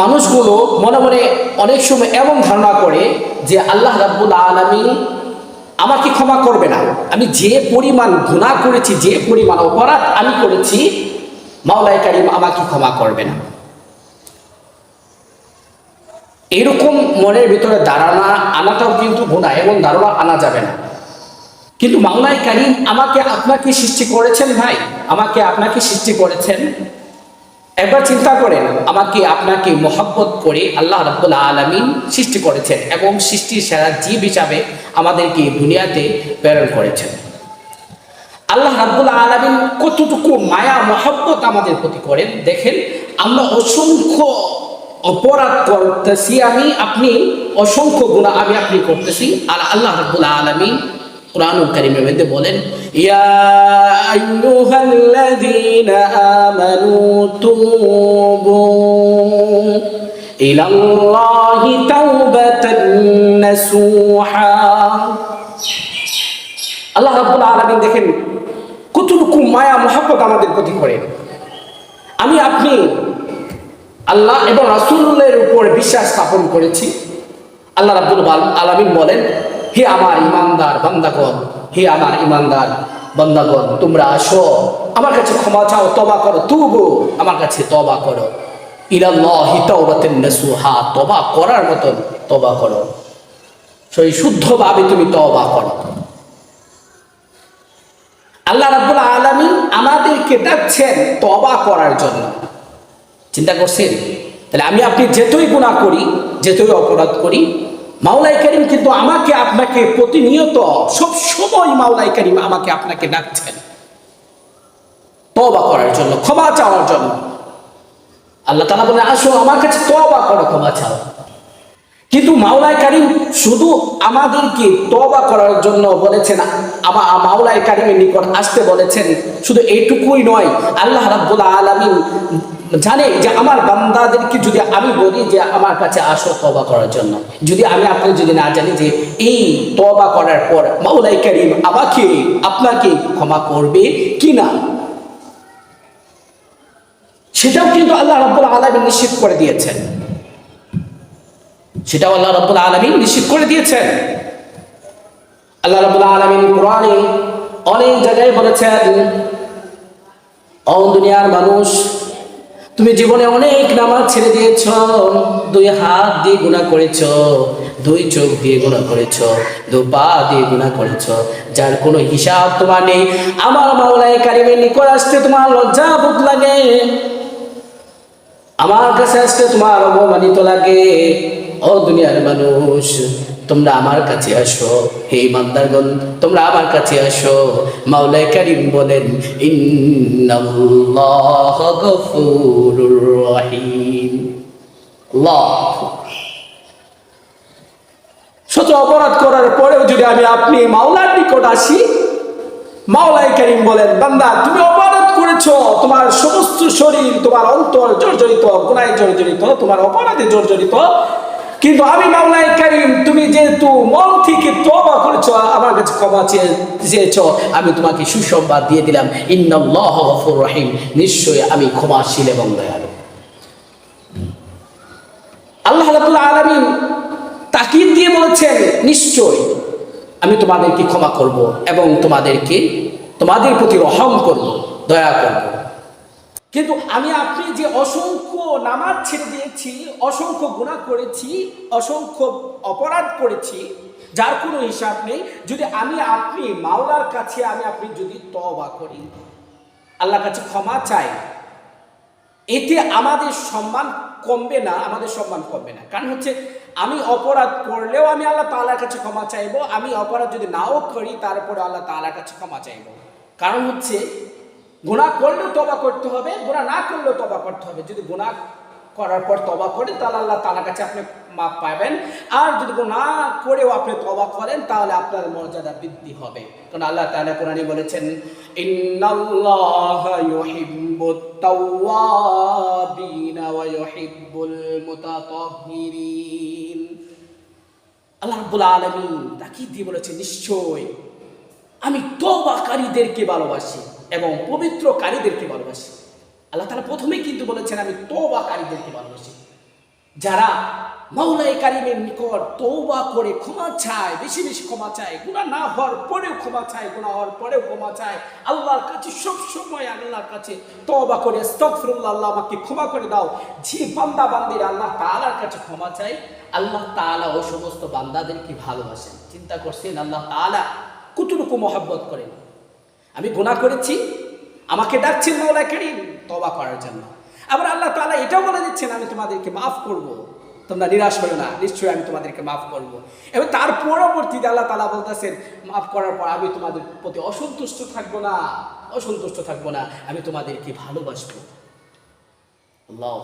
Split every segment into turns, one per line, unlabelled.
মানুষগুলো মনে মনে অনেক সময় এমন ধারণা করে যে আল্লাহ রাব্বুল আলমী আমাকে ক্ষমা করবে না। আমি যে পরিমাণ গুণা করেছি, যে পরিমাণ অপরাধ আমি করেছি মাওলাই কারিম আমাকে ক্ষমা করবে না। এরকম মনের ভিতরে ধারণা আনাটাও কিন্তু গুণা এমন ধারণা আনা যাবে না। কিন্তু মাওলাই কারিম আমাকে আপনাকে সৃষ্টি করেছেন ভাই, আমাকে আপনাকে সৃষ্টি করেছেন। একবার চিন্তা করেন, আমাকে আপনাকে মহব্বত করে আল্লাহ রাব্বুল আলমিন সৃষ্টি করেছেন এবং সৃষ্টির সেরা জীব হিসাবে আমাদেরকে দুনিয়াতে প্রেরণ করেছেন। আল্লাহ রাব্বুল আলমিন কতটুকু মায়া, মহব্বত আমাদের প্রতি করেন? দেখেন, আমরা অসংখ্য অপরাধ করতেছি, আমি, আপনি অসংখ্য গুণা আমি, আপনি করতেছি, আর আল্লাহ রাব্বুল আলমিন কোরআন কারিমের মধ্যে বলেন, ইয়া আইয়ুহাল্লাযীনা আমানু তুবু ইলাল্লাহি তাওবাতান নাসুহা। আল্লাহ রাব্বুল আলামিন দেখেন কতটুকু মায়া, মহাব্বত আমাদের প্রতি করেন আমি আপনি আল্লাহ এবং রাসূলের উপর বিশ্বাস স্থাপন করেছি। আল্লাহ রাব্বুল আলামিন বলেন হে আমার ইমানদার বান্দাগণ, হে আমার ইমানদার বান্দাগণ, তোমরা আসো। আমার কাছে ক্ষমা চাও তবা করো, তুবু আমার কাছে তবা করো। ইলাল্লাহি তাওবাতান নাসুহা তবা করার মতন তবা করো। সেই শুদ্ধভাবে তুমি তবা করো। আল্লাহ রাব্বুল আলামিন আমাদেরকে ডাকছেন তবা করার জন্য। চিন্তা করছেন? তাহলে আমি আপনি যেতই গুণা করি, যেতই অপরাধ করি মাওলাই করিম কিন্তু আমাকে, আপনাকে প্রতিনিয়ত সব সময় মাওলাই করিম আমাকে আপনাকে ডাকছেন। তবা করার জন্য, ক্ষমা চাওয়ার জন্য। আল্লাহ তালা বলে আসো, আমার কাছে তবা করো, ক্ষমা চাও। কিন্তু মাওলাই কারিম শুধু আমাদেরকে তবা করার জন্য বলেছেন, আমা মাওলাই কারিমের নিকট আসতে বলেছেন। শুধু এইটুকুই নয়, আল্লাহ রাব্বুল আলামিন জানে যে আমার বান্দাদেরকে যদি আমি বলি যে আমার কাছে আসো তবা করার জন্য, যদি আমি আপনি যদি না জানি যে এই তবা করার পর মাওলাই কারিম আমাকে, আপনাকে ক্ষমা করবে কি না সেটাও কিন্তু আল্লাহ রাব্বুল আলামিন নিশ্চিত করে দিয়েছেন। সেটাও আল্লাহ রাব্বুল আলামিন নিশ্চিত করে দিয়েছেন। আল্লাহ রাব্বুল আলামিন কোরআনে অনেক জায়গায় বলেছেন ও দুনিয়ার মানুষ তুমি জীবনে অনেক নামাজ ছেড়ে দিয়েছ, দুই হাত দিয়ে গুণা করেছ, দুই চোখ দিয়ে গুণা করেছ, দু পা দিয়ে গুণা করেছ, যার কোনো হিসাব তোমার নেই। আমার মাওলাই কারিমের নিকট আসতে তোমার লজ্জা বোধ লাগে। আমার কাছে আসতে তোমার অপমানিত লাগে। ও দুনিয়ার মানুষ তোমরা আমার কাছে আসো। হে ইমানদারগণ তোমরা আমার কাছে আসো। মাওলাই কারিম বলেন শত অপরাধ করার পরেও যদি আমি আপনি মাওলার নিকট আসি মাওলাই করিম বলেন, বান্দা, তুমি অপরাধ করেছ। তোমার সমস্ত শরীর, তোমার অন্তর জর্জরিত গুণায় জর্জরিত, তোমার অপরাধে জর্জরিত। কিন্তু আমি মাওলাই করিম, তুমি যেহেতু মন থেকে তবা করেছ, আমার কাছে ক্ষমা চেয়ে চেয়েছো, আমি তোমাকে সুসংবাদ দিয়ে দিলাম। ইন্নাল্লাহ রহিম। নিশ্চয়ই আমি ক্ষমাশীল এবং দয়ালু। আল্লাহ রাব্বুল আলামিন তাকিদ দিয়ে বলেছেন নিশ্চয় আমি তোমাদেরকে ক্ষমা করব এবং তোমাদেরকে, তোমাদের প্রতি রহম করব, দয়া করব। কিন্তু আমি আপনি যে অসংখ্য নামাজ ছেড়ে দিয়েছি, অসংখ্য গুণা করেছি, অসংখ্য অপরাধ করেছি, যার কোনো হিসাব নেই, যদি আমি আপনি মাওলার কাছে আমি আপনি যদি তবা করি, আল্লাহর কাছে ক্ষমা চাই, এতে আমাদের সম্মান কমবে না, আমাদের সম্মান কমবে না। কারণ হচ্ছে, আমি অপরাধ করলেও আমি আল্লাহ তালার কাছে ক্ষমা চাইব, আমি অপরাধ যদি নাও করি তারপরে আল্লাহ তালার কাছে ক্ষমা চাইব। কারণ হচ্ছে গুণা করলেও তবা করতে হবে গুণা না করলেও তবা করতে হবে। যদি গোনা করার পর তবা করেন, তাহলে আল্লাহ তাআলার কাছে আপনি মাপ পাবেন। আর যদি গুণা করেও আপনি তবা করেন, তাহলে আপনার মর্যাদা বৃদ্ধি হবে। কারণ আল্লাহ তাআলা কোরআনে বলেছেন আল্লাহ রাব্বুল আলামিন তাকিদ দিয়ে বলেছেন নিশ্চয় আমি তবাকারীদেরকে ভালোবাসি। এবং পবিত্রকারীদেরকে ভালোবাসি। আল্লাহ তালা প্রথমেই কিন্তু বলেছেন, আমি তবাকারীদেরকে ভালোবাসি। যারা মাওলাই কারিমের নিকট তৌবা করে ক্ষমা চায়, বেশি বেশি ক্ষমা চায় গুণা না হওয়ার পরেও ক্ষমা চায় গুণা হওয়ার পরেও ক্ষমা চায়, আল্লাহর কাছে সব সময় আল্লাহর কাছে তওবা করে আল্লাহ আমাকে ক্ষমা করে দাও। যে বান্দা বান্দিরা আল্লাহ তাআলার কাছে ক্ষমা চায়, আল্লাহ তাআলা ও সমস্ত বান্দাদেরকে ভালোবাসেন। চিন্তা করছেন, আল্লাহ তাআলা কতটুকু মহাব্বত করেন? আমি গুনাহ করেছি, আমাকে ডাকছেন মাওলা করিম, তওবা করার জন্য। আবার আল্লাহ তালা এটাও বলে দিচ্ছেন, আমি তোমাদেরকে মাফ করব। তোমরা নিরাশ হও না, নিশ্চয়ই আমি তোমাদেরকে মাফ করব। এবং তার পরবর্তীতে আল্লাহ তাআলা বলতেছেন, মাফ করার পর আমি তোমাদের প্রতি অসন্তুষ্ট থাকব না, অসন্তুষ্ট থাকব না, আমি তোমাদেরকে ভালোবাসবো। আল্লাহু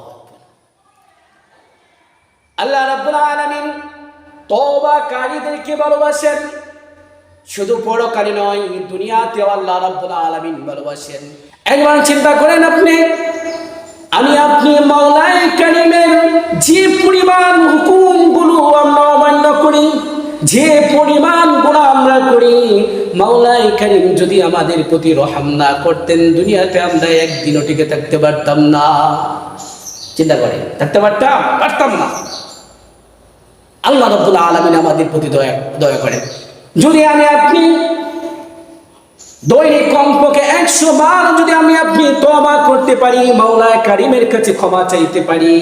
আল্লাহ রাব্বুল আলামিন তওবাকারীদেরকে ভালোবাসেন। শুধু পরকালে নয় দুনিয়াতেও আল্লাহ রাব্বুল আলামিন ভালোবাসেন। একবার চিন্তা করেন আপনি, আমি আপনি মাওলাই কারিমের যে পরিমাণ হুকুমগুলো আমরা অমান্য করি, যে পরিমাণ গুণা আমরা করি মাওলাই কারিম যদি আমাদের প্রতি রহম না করতেন, দুনিয়াতে আমরা একদিনও টিকে থাকতে পারতাম না। চিন্তা করেন, থাকতে পারতাম? পারতাম না। আল্লাহ রব্বুল আলমিন আমাদের প্রতি দয়া দয়া করেন। যদি আমি আপনি দৈনিক কমপক্ষে একশো বার যদি আমি আপনি তবা করতে পারি মাওলা কারিমের কাছে ক্ষমা চাইতে পারি,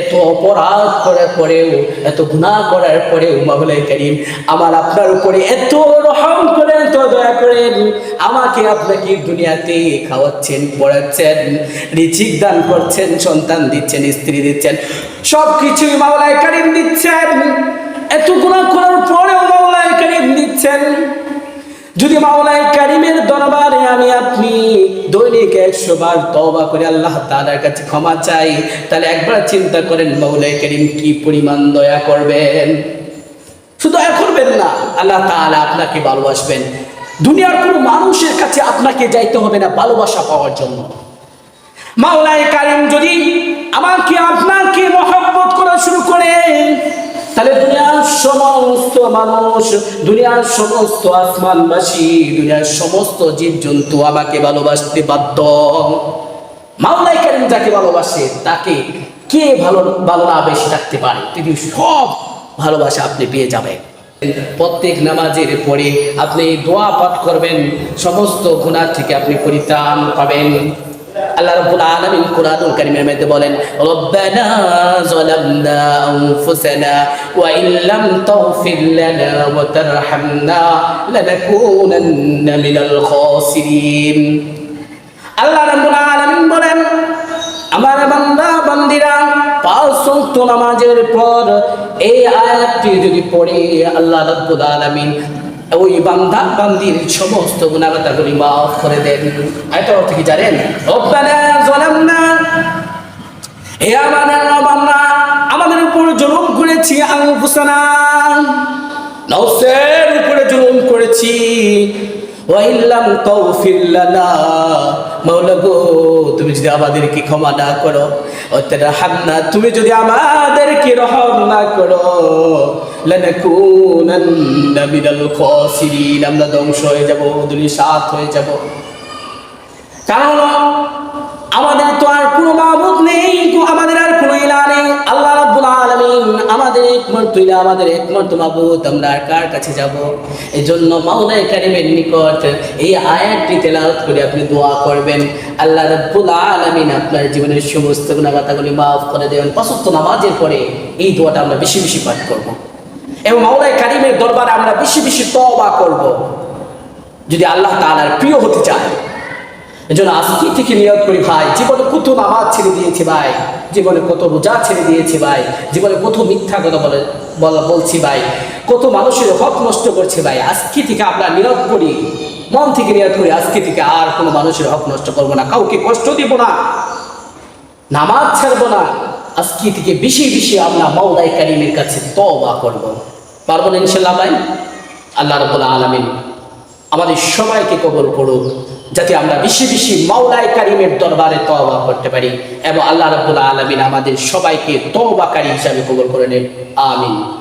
এত অপরাধ করার পরেও, এত গুনাহ করার পরেও মাওলা কারিম, আমার আপনার উপরে এত রহম করেন, এত দয়া করেন, আমাকে আপনাকে দুনিয়াতে খাওয়াচ্ছেন, পড়াচ্ছেন রিচিক দান করছেন, সন্তান দিচ্ছেন, স্ত্রী দিচ্ছেন সব কিছুই মাওলায় কারিম দিচ্ছেন। এত গুণা করার পরেও মাওলায় কারিম দিচ্ছেন যদি মাওলাই কারিমের দরবারে আমি আপনি দৈনিক একশো বার তবা করে আল্লাহ তাআলার কাছে ক্ষমা চাই, তাহলে একবার চিন্তা করেন মাওলাই কারিম কি পরিমাণ দয়া করবেন। শুধু দয়া করবেন না, আল্লাহ তাআলা আপনাকে ভালোবাসবেন। দুনিয়ার কোনো মানুষের কাছে আপনাকে যাইতে হবে না ভালোবাসা পাওয়ার জন্য। মাওলাই কারিম যদি আমাকে, আপনাকে মহব্বত করা শুরু করে তাহলে দুনিয়ার সমস্ত মানুষ, দুনিয়ার সমস্ত আসমানবাসী, দুনিয়ার সমস্ত জীবজন্তু আমাকে ভালোবাসতে বাধ্য। মাওলাই কারিম যাকে ভালোবাসে, তাকে কে ভালো ভালো না বেশি থাকতে পারে? তিনি সব ভালোবাসা আপনি পেয়ে যাবেন। প্রত্যেক নামাজের পরে আপনি দোয়া পাঠ করবেন, সমস্ত গুনাহ থেকে আপনি পরিত্রাণ পাবেন। আল্লাহ রাব্বুল আলামিন কোরআনুল কারীমের মধ্যে বলেন, রব্বানা যালামনা আনফুসানা ওয়া ইন লাম তাগফির লানা ওয়া তারহামনা লানাকুনান্না মিনাল খাসিরিন। আল্লাহ রাব্বুল আলামিন বলেন, আমার বান্দা, বান্দিরা, পাঁচ নামাজের পর এই আয়াতটি যদি পড়ে, আল্লাহ রাব্বুল আলামিন ওই বান্দা, বান্দির সমস্ত গুণাগতাগুলি মাফ করে দেন। এটা অর্থ কি জানেন? হে আমাদের উপর জুলুম করেছি আমি আনফুসানা। নফসের উপরে জুলুম করেছি। ওয়াইল্লাম তাগফির লানা। মাওলা গো, তুমি যদি আমাদেরকে ক্ষমা না করো হামনা তুমি যদি আমাদেরকে রহম না করো, লানাকুনান্না মিনাল খাসিরিন। আমরা ধ্বংস হয়ে যাব দুলিশাত হয়ে যাব। কারণ আমাদের তো আর কোনো ইলা আমাদের একমাত্র মাবুদ, আমরা কার কাছে যাব? জন্য মাওলাই কারিমের নিকট এই আয়াতটি তেলাওয়াত করে আপনি দোয়া করবেন। আল্লাহ রাব্বুল আলামিন আপনার জীবনের সমস্ত গুণাগাতাগুলি মাফ করে দেবেন পাঁচত্ব নামাজের পরে এই দোয়াটা আমরা বেশি বেশি পাঠ করব। এবং মাওলাই কারিমের দরবারে আমরা বেশি বেশি তওবা করব। যদি আল্লাহ তাআলার প্রিয় হতে চায়। এজন্য আজকে থেকে নিয়োগ করি, ভাই, জীবনে কত নামাজ ছেড়ে দিয়েছে, ভাই। জীবনে কত রোজা ছেড়ে দিয়েছে ভাই? জীবনে কত মিথ্যা কথা বলে বলছি ভাই। কত মানুষের হক নষ্ট করছে ভাই। আজকে থেকে আমরা নিয়োগ করি মন থেকে নিয়োগ করি আজকে থেকে আর কোনো মানুষের হক নষ্ট করব না। কাউকে কষ্ট দিব না। নামাজ ছাড়বো না। আজকে থেকে বেশি বেশি আমরা মাওলাই কারিমের কাছে তওবা করব। পারব না ইনশাল্লাহ ভাই? আল্লাহ রবুল্লা আলমিন আমাদের সবাইকে কবল করুক। যাতে আমরা বেশি বেশি মাওলায় কারিমের দরবারে তওবা করতে পারি। এবং আল্লাহ রাব্বুল আলামিন আমাদের সবাইকে তওবাকারী হিসাবে কবল করে নেন। আমিন।